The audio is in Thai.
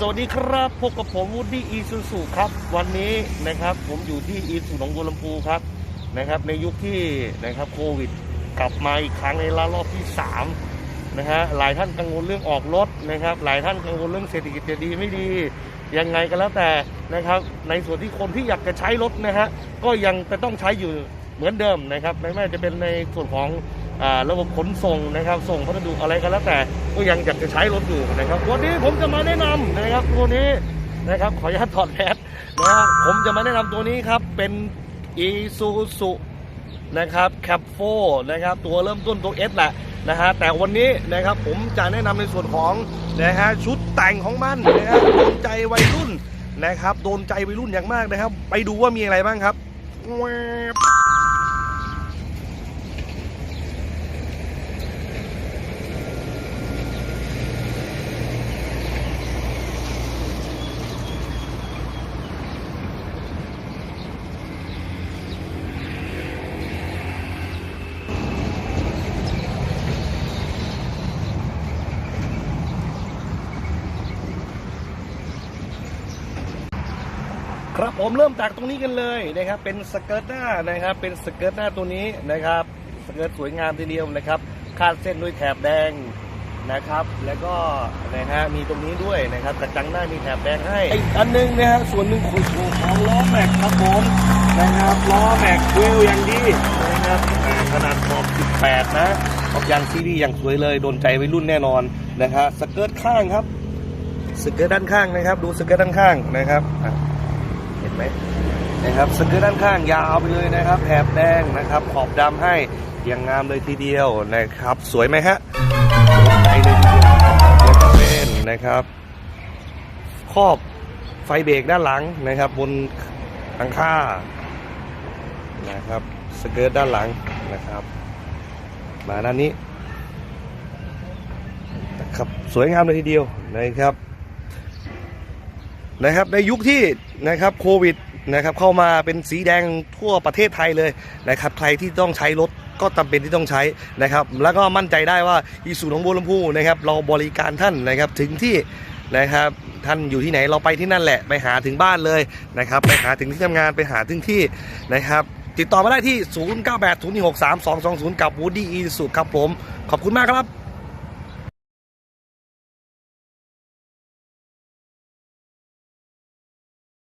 สวัสดีครับพบกับผมวูดดี้อีซูซูครับ วันนี้นะครับผมอยู่ที่อีซูหนองบัวลำพูครับนะครับ ในยุคที่นะครับโควิด กลับมาอีกครั้งในระลอกที่3นะฮะหลายท่านกังวลเรื่องออกรถนะครับ หลายท่านกังวลเรื่องเศรษฐกิจจะดีไม่ดี ยังไงก็แล้วแต่นะครับ ในส่วนที่คนที่อยากจะใช้รถนะฮะก็ยังจะต้องใช้อยู่เหมือนเดิมนะครับไม่ว่าจะเป็นในส่วนของ ระบบขนส่งนะครับ ส่งพัสดุอะไรก็แล้วแต่ก็ยังอยากจะใช้รถอยู่นะครับวันนี้ผมจะมาแนะนำนะครับตัวนี้นะครับขออนุญาตถอดแมสนะผมจะมาแนะนำตัวนี้ครับเป็น e s u z u นะครับแคปโฟนะครับตัวเริ่มต้นตัว S แหละนะฮะแต่วันนี้นะครับผมจะแนะนำในส่วนของนะฮะชุดแต่งของมันนะครับโดนใจวัยรุ่นนะครับโดนใจวัยรุ่นอย่างมากนะครับ ไปดูว่ามีอะไรบ้างครับ ครับผมเริ่มจากตรงนี้กันเลยนะครับเป็นสเกิร์ตหน้านะครับเป็นสเกิร์ตหน้าตัวนี้นะครับสเกิร์ตสวยงามทีเดียวนะครับคาดเส้นด้วยแถบแดงนะครับ แล้วก็นะฮะมีตรงนี้ด้วยนะครับกระจังหน้ามีแถบแดงให้อีกอันหนึงนะฮะส่วนหนึ่งของของล้อแม็กครับผมนะครับล้อแม็กเวลอย่างดีนะครับอ่าขนาดขอบ18 นะขอบยางซีรีส์อย่างสวยเลยโดนใจวัยรุ่นแน่นอนนะฮะสเกิร์ตข้างครับสเกิร์ตด้านข้างนะครับ ดูสเกิร์ตด้านข้างนะครับอะเห็นไหมนะครับสเกิร์ตด้านข้างยาวไปเลยนะครับแถบแดงนะครับ ขอบดำให้อย่างงามเลยทีเดียวนะครับ สวยไหมฮะใจเลยทีเดียวแล้วก็เป็นนะครับ ครอบไฟเบรกด้านหลังนะครับ บนหลังคานะครับสเกิร์ตด้านหลังนะครับ มาด้านนี้นะครับสวยงามเลยทีเดียวนะครับ นะครับในยุคที่นะครับโควิดนะครับเข้ามาเป็นสีแดงทั่วประเทศไทยเลยนะครับใครที่ต้องใช้รถก็จำเป็นที่ต้องใช้นะครับแล้วก็มั่นใจได้ว่าอีสุหนองบัวลำพูนะครับเราบริการท่านนะครับถึงที่นะครับท่านอยู่ที่ไหนเราไปที่นั่นแหละไปหาถึงบ้านเลยนะครับไปหาถึงที่ทำงานไปหาถึงที่นะครับติดต่อมาได้ที่ 0 9 8 0 1 6 3 2 2 0 กับวูดดี้อีสุครับผม ขอบคุณมากครับ